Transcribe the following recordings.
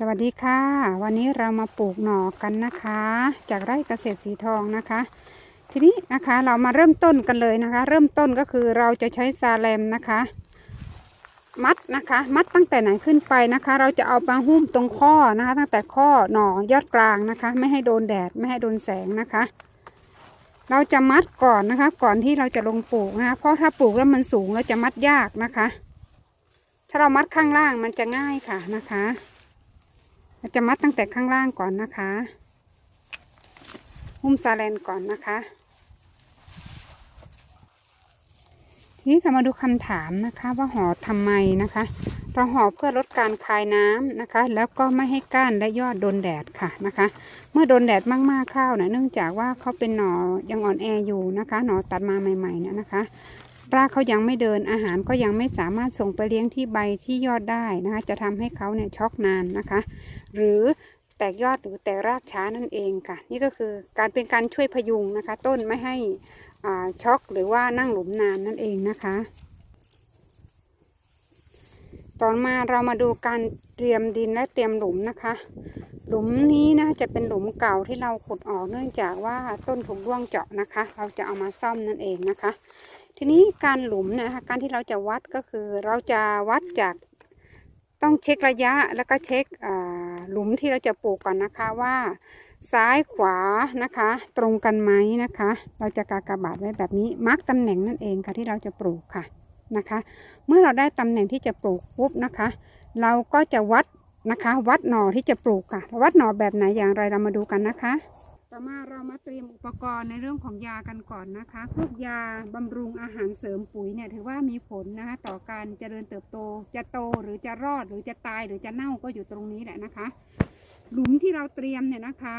สวัสดีค่ะ วันนี้เรามาปลูกหน่อกันนะคะ จากไร่เกษตรสีทองนะคะ ทีนี้นะคะเรามาเริ่มต้นกันเลยนะคะ เริ่มต้นก็คือเราจะใช้ซาเลมนะคะ มัดนะคะ มัดตั้งแต่ไหนขึ้นไปนะคะ เราจะเอามาหุ้มตรงข้อนะคะ ตั้งแต่ข้อหน่อยอดกลางนะคะ ไม่ให้โดนแดดไม่ให้โดนแสงนะคะ เราจะมัดก่อนนะคะ ก่อนที่เราจะลงปลูกนะคะเพราะถ้าปลูกแล้วมันสูงเราจะมัดยากนะคะ ถ้าเรามัดข้างล่างมันจะง่ายค่ะนะคะ เราจะมัดตั้งแต่ข้างล่างก่อนนะคะ หุ้มซาเลนก่อนนะคะ ทีนี้เรามาดูคำถามนะคะว่าห่อทำไมนะคะเราห่อเพื่อลดการคายน้ำนะคะ แล้วก็ไม่ให้ก้านและยอดโดนแดดค่ะนะคะ เมื่อโดนแดดมากๆข้าวนะเนื่องจากว่าเขาเป็นหน่อยังอ่อนแออยู่นะคะหน่อตัดมาใหม่ๆเนี่ยนะคะรากเขายังไม่เดินอาหารก็ยังไม่สามารถส่งไปเลี้ยงที่ใบที่ยอดได้นะคะ จะทำให้เขาเนี่ยช็อกนานนะคะ หรือแตกยอดหรือแตกรากช้านั่นเองค่ะ นี่ก็คือการเป็นการช่วยพยุงนะคะ ต้นไม่ให้ช็อกหรือว่านั่งหลุมนานนั่นเองนะคะ ต่อมาเรามาดูการเตรียมดินและเตรียมหลุมนะคะ หลุมนี้นะจะเป็นหลุมเก่าที่เราขุดออกเนื่องจากว่าต้นถูกร่วงเจาะนะคะ เราจะเอามาซ่อมนั่นเองนะคะ ทีนี้การหลุมนยนะคะการที่เราจะวัดก็คือเราจะวัดจากต้องเช็คระยะแล้วก็เช็คอ่า หลุมที่เราจะปลูกก่อนนะคะว่า ซ้ายขวานะคะ ตรงกันไหมนะคะ เราจะกากบาดไว้แบบนี้มาร์กตำแหน่งนั่นเองค่ะที่เราจะปลูกค่ะนะคะ เมื่อเราได้ตำแหน่งที่จะปลูกปุ๊บนะคะ เราก็จะวัดนะคะ วัดหน่อที่จะปลูกค่ะ วัดหน่อแบบไหนอย่างไรเรามาดูกันนะคะ ต่อมาเรามาเตรียมอุปกรณ์ในเรื่องของยากันก่อนนะคะพวกยาบำรุงอาหารเสริมปุ๋ยเนี่ยถือว่ามีผลนะคะต่อการเจริญเติบโต จะโตหรือจะรอดหรือจะตายหรือจะเน่าก็อยู่ตรงนี้แหละนะคะ หลุมที่เราเตรียมเนี่ยนะคะ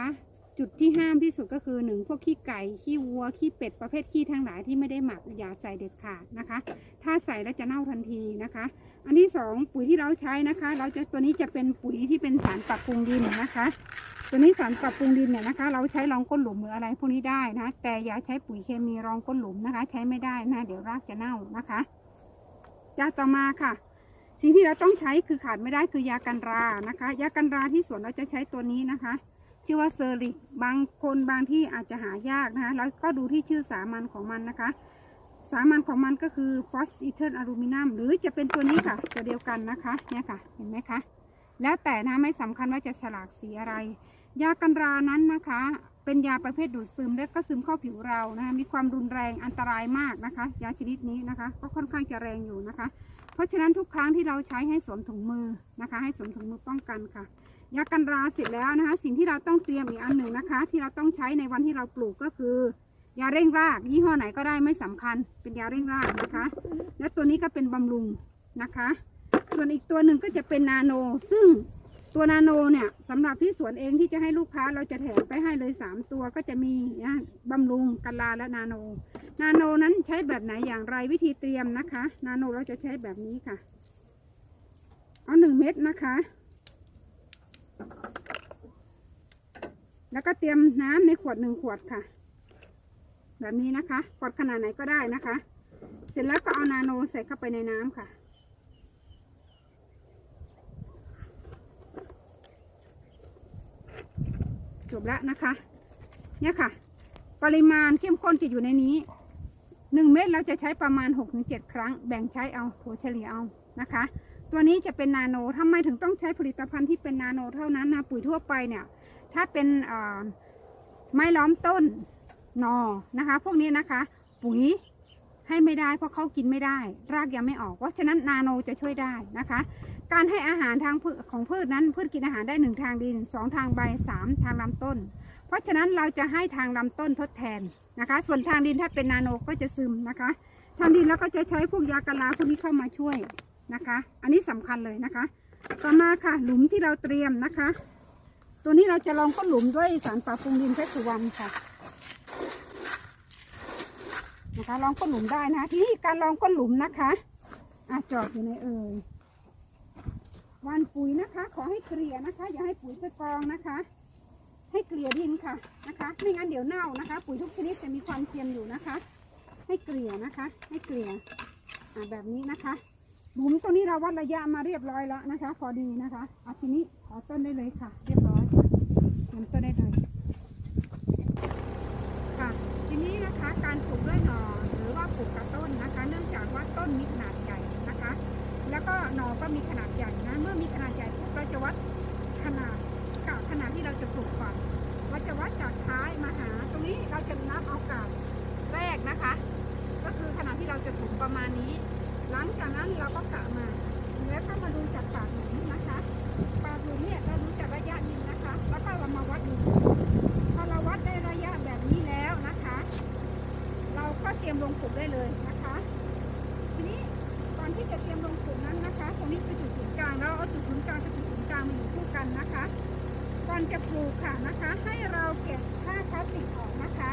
จุดที่ห้ามที่สุดก็คือหนึ่งพวกขี้ไก่ขี้วัวขี้เป็ดประเภทขี้ทั้งหลายที่ไม่ได้หมักอย่าใส่เด็ดขาดนะคะ ถ้าใส่แล้วจะเน่าทันทีนะคะ อันที่สองปุ๋ยที่เราใช้นะคะ เราจะตัวนี้จะเป็นปุ๋ยที่เป็นสารปรับปรุงดินนะคะ ตัวนี้สารปรับปรุงดินเนี่ยนะคะ เราใช้รองก้นหลุมหรืออะไรพวกนี้ได้นะ แต่อย่าใช้ปุ๋ยเคมีรองก้นหลุมนะคะ ใช้ไม่ได้นะเดี๋ยวรากจะเน่านะคะยาต่อมาค่ะ สิ่งที่เราต้องใช้คือขาดไม่ได้คือยากันรานะคะ ยากันราที่สวนเราจะใช้ตัวนี้นะคะ ชื่อว่าเซอริกบางคนบางที่อาจจะหายากนะคะแล้วก็ดูที่ชื่อสามัญของมันนะคะ สามัญของมันก็คือฟอสอิเทอร์อลูมิเนียมหรือจะเป็นตัวนี้ค่ะ ตัวเดียวกันนะคะเนี่ยค่ะเห็นไหมคะแล้วแต่นะไม่สำคัญว่าจะฉลากสีอะไร ยากันรานั้นนะคะ เป็นยาประเภทดูดซึมและก็ซึมเข้าผิวเรานะคะมีความรุนแรงอันตรายมากนะคะ ยาชนิดนี้นะคะ ก็ค่อนข้างจะแรงอยู่นะคะ เพราะฉะนั้นทุกครั้งที่เราใช้ให้สวมถุงมือนะคะ ให้สวมถุงมือป้องกันค่ะยากันราเสร็จแล้วนะคะ สิ่งที่เราต้องเตรียมอีกอันหนึ่งนะคะ ที่เราต้องใช้ในวันที่เราปลูกก็คือยาเร่งราก ยี่ห้อไหนก็ได้ไม่สำคัญ เป็นยาเร่งรากนะคะ และตัวนี้ก็เป็นบำรุงนะคะ ส่วนอีกตัวหนึ่งก็จะเป็นนาโน ซึ่ง ตัวนาโนเนี่ยสำหรับที่สวนเองที่จะให้ลูกค้าเราจะแถมไปให้เลยสามตัวก็จะมีนะบำรุงกัลาและนาโน นาโนนั้นใช้แบบไหนอย่างไรวิธีเตรียมนะคะ นาโนเราจะใช้แบบนี้ค่ะ เอาหนึ่งเม็ดนะคะ แล้วก็เตรียมน้ำในขวดหนึ่งขวดค่ะ แบบนี้นะคะขวดขนาดไหนก็ได้นะคะ เสร็จแล้วก็เอานาโนใส่เข้าไปในน้ำค่ะ จบแล้วนะคะ เนี่ยค่ะ ปริมาณเข้มข้นจะอยู่ในนี้หนึ่งเม็ดเราจะใช้ประมาณ6กถึงเครั้ง แบ่งใช้เอาถัวเฉลี่ยเอานะคะ ตัวนี้จะเป็นนาโนทำไมถึงต้องใช้ผลิตภัณฑ์ที่เป็นนาโนเท่านั้นนะปุ๋ยทั่วไปเนี่ย ถ้าเป็นไม้ล้อมต้นนอนะคะ พวกนี้นะคะ ปุ๋ยให้ไม่ได้เพราะเขากินไม่ได้ รากยังไม่ออก เพราะฉะนั้นนาโนจะช่วยได้นะคะ การให้อาหารทางพืชของพืชนั้นพืชกินอาหารได้หนึ่งทางดินสองทางใบสามทางลำต้น เพราะฉะนั้นเราจะให้ทางลำต้นทดแทนนะคะ ส่วนทางดินถ้าเป็นนาโนก็จะซึมนะคะ ทางดินเราก็จะใช้พวกยากะลาพวกนี้เข้ามาช่วยนะคะ อันนี้สำคัญเลยนะคะ ต่อมาค่ะหลุมที่เราเตรียมนะคะ ตัวนี้เราจะลองก้นหลุมด้วยสารปรับปรุงดินเพชรสุวรรณค่ะนะคะลองก้นหลุมได้นะ ทีนี้การลองก้นหลุมนะคะอะจอดอยู่ในเอ่ย หวานปุ๋ยนะคะ ขอให้เกลี่ยนะคะ อย่าให้ปุ๋ยไปกองนะคะ ให้เกลี่ยดินค่ะนะคะ ไม่งั้นเดี๋ยวเน่านะคะ ปุ๋ยทุกชนิดจะมีความเค็มอยู่นะคะ ให้เกลี่ยนะคะ ให้เกลี่ยแบบนี้นะคะหลุมตัวนี้เราวัดระยะมาเรียบร้อยแล้วนะคะ พอดีนะคะเอาทีนี้ขอต้นได้เลยค่ะ เรียบร้อยค่ะเตรียมต้นได้เลยค่ะ ทีนี้นะคะการปลูกด้วยหน่อหรือว่าปลูกกับต้นนะคะ เนื่องจากว่าต้นมีขนาดใหญ่นะคะ แล้วก็ห นอก็มีขนาดใหญ่นะ เมื่อมีขนาดใหญ่ปุ๊บเราจะวัดขนาดกาบขนาดที่เราจะปลูกก่อนเราจะวัดจากท้ายมาหา ตรงนี้เราจะนับเอากาบแรกนะคะ ก็คือขนาดที่เราจะปลูกประมาณนี้ หลังจากนั้นเราก็กะมา แล้วก็มาดูจากปากหนุนนะคะ จะถูกค่ะนะคะ ให้เราเก็บค่าพลาสติกออกนะคะ